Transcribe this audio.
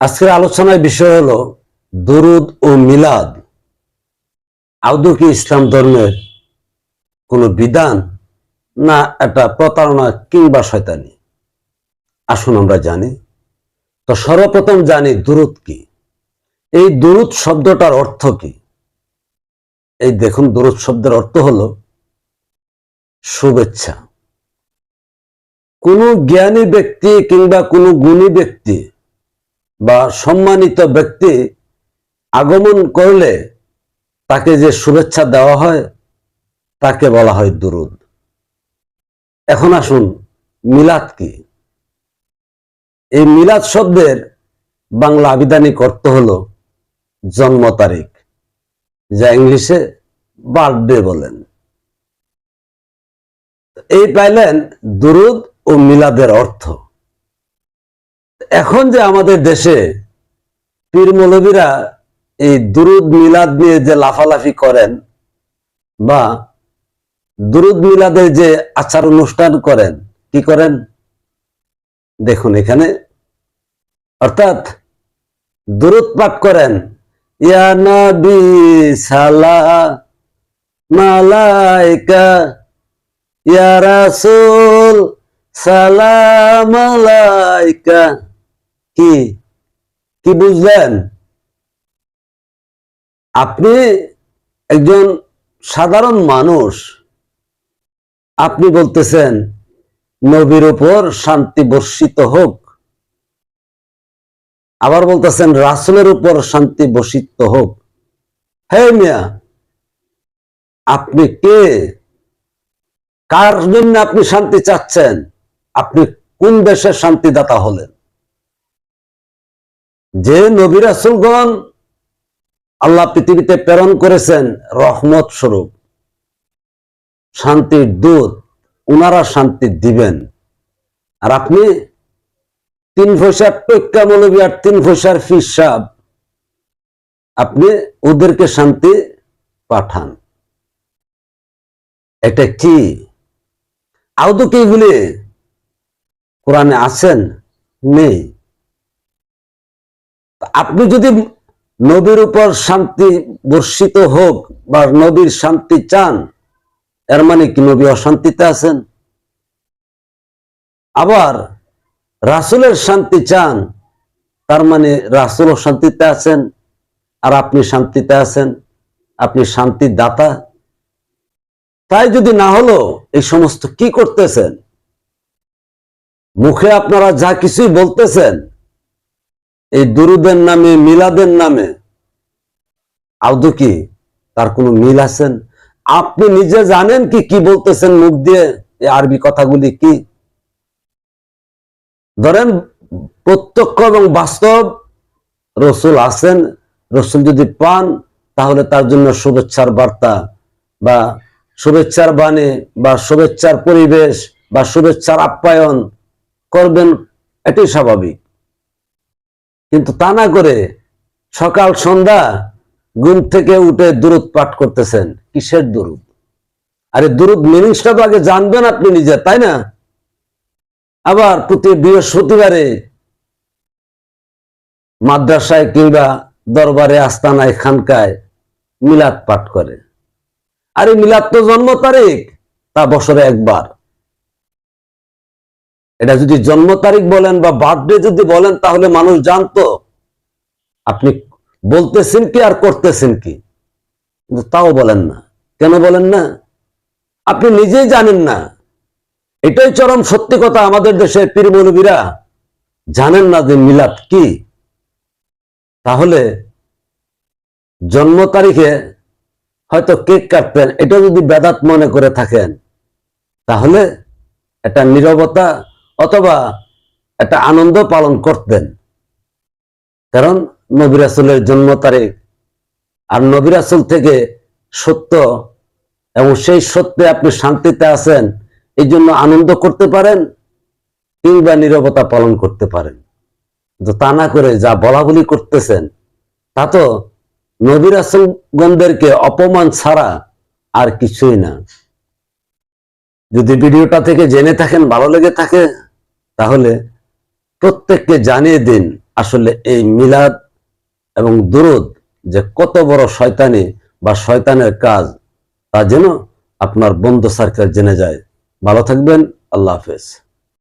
আজকের আলোচনার বিষয় হলো দরুদ ও মিলাদ। আদৌ কি ইসলাম ধর্মের কোনো বিধান না একটা প্রতারণা কিংবা শয়তানি? আসুন আমরা জানি। তো সর্বপ্রথম জানি দুরুদ কি। এই দুরুদ শব্দটার অর্থ কি? এই দেখুন, দুরুদ শব্দের অর্থ হলো শুভেচ্ছা। কোনো জ্ঞানী ব্যক্তি কিংবা কোনো গুণী ব্যক্তি বা সম্মানিত ব্যক্তি আগমন করলে তাকে যে শুভেচ্ছা দেওয়া হয়, তাকে বলা হয় দুরুদ। এখন আসুন, মিলাদ কি? এই মিলাদ শব্দের বাংলা আবিধানিক অর্থ হলো জন্ম তারিখ, যা ইংলিশে বার্থডে বলেন। এই পাইলেন দুরুদ ও মিলাদের অর্থ। এখন যে আমাদের দেশে পীর মৌলবীরা এই দুরুদ মিলাদ নিয়ে যে লাফালাফি করেন বা দুরুদ মিলাদের যে আচার অনুষ্ঠান করেন, কি করেন? দেখুন এখানে। অর্থাৎ দুরুদ পাঠ করেন, ইয়া নবী সালাম মালাইকা, ইয়া রাসূল সালাম কি? কি বুঝলেন? আপনি একজন সাধারণ মানুষ। আপনি বলতেছেন, নবীর উপর শান্তি বর্ষিত হোক। আবার বলতেছেন, রাসুলের উপর শান্তি বর্ষিত হোক। হে মিয়া, আপনি কে? কার জন্য আপনি শান্তি চাচ্ছেন? আপনি কোন দেশের শান্তিদাতা হলেন? যে নবী রাসুলগণ আল্লাহ পৃথিবীতে প্রেরণ করেছেন, রহমত স্বরূপ। শান্তির দূত, উনারা শান্তি দিবেন। আর আপনি তিন পয়সার টেক্কা আর তিন পয়সার ফিসাব আপনি ওদেরকে শান্তি পাঠান। এটা কি? আদৌ কি এগুলি কোরআনে আছেন? নেই। আপনি যদি নবীর উপর শান্তি বর্ষিত হোক বা নবীর শান্তি চান, এর মানে কি নবী অশান্তিতে আছেন? আবার রাসুলের শান্তি চান, তার মানে রাসুল শান্তিতে আছেন, আর আপনি শান্তিতে আছেন, আপনি শান্তির দাতা তাই যদি না হলো, এই সমস্ত কি করতেছেন? মুখে আপনারা যা কিছুই বলতেছেন এই দুরুদের নামে, মিলাদের নামে। আদৌ কি তার কোনো মিল আছেন আপনি নিজে জানেন কি কি বলতেছেন মুখ দিয়ে? এই আরবি কথাগুলি কি? ধরেন, প্রত্যক্ষ এবং বাস্তব রসুল আছেন। রসুল যদি পান, তাহলে তার জন্য শুভেচ্ছার বার্তা বা শুভেচ্ছার বাণী বা শুভেচ্ছার পরিবেশ বা শুভেচ্ছার আপ্যায়ন করবেন, এটাই স্বাভাবিক। কিন্তু তা না করে সকাল, সন্ধ্যা ঘুম থেকে উঠে দূরত পাঠ করতেছেন। কিসের দূরত আরে দূরত মিনিংসটা তো আগে জানবেন আপনি নিজে, তাই না? আবার প্রতি বৃহস্পতিবারে মাদ্রাসায় কিংবা দরবারে আস্তানায় খানকায় মিলাদ পাঠ করে। আরে মিলাদ তো জন্ম তারিখ, তা বছরে একবার। এটা যদি জন্ম তারিখ বলেন বা বার্থডে যদি বলেন, তাহলে মানুষ জানতো। আপনি বলতেছেন কি আর করতেছেন কি? তাও বলেন না। কেন বলেন না? আপনি নিজেই জানেন না। এটাই চরম সত্যি কথা আমাদের দেশের পীর মৌলবীরা জানেন না যে মিলাদ কি। তাহলে জন্ম তারিখে হয়তো কেক কাটতেন, এটা যদি বেদাত মনে করে থাকেন, তাহলে এটা নিরবতা অথবা একটা আনন্দ পালন করতেন। কারণ নবিরাসুলের জন্ম তারিখ আর নবিরাসুল থেকে সত্য এবং সেই সত্যে আপনি শান্তিতে আছেন, এই জন্য আনন্দ করতে পারেন কিংবা নিরবতা পালন করতে পারেন। তা না করে যা বলা বলি করতেছেন, তা তো নবিরাসুলগণদেরকে অপমান ছাড়া আর কিছুই না। যদি ভিডিওটা থেকে জেনে থাকেন, ভালো লেগে থাকে তাহলে প্রত্যেককে জানিয়ে দিন আসলে এই মিলাদ এবং দুরুদ যে কত বড় শয়তানি বা শয়তানের কাজ, তা যেন আপনার বন্ধু সার্কেল জেনে যায়। ভালো থাকবেন, আল্লাহ হাফেজ।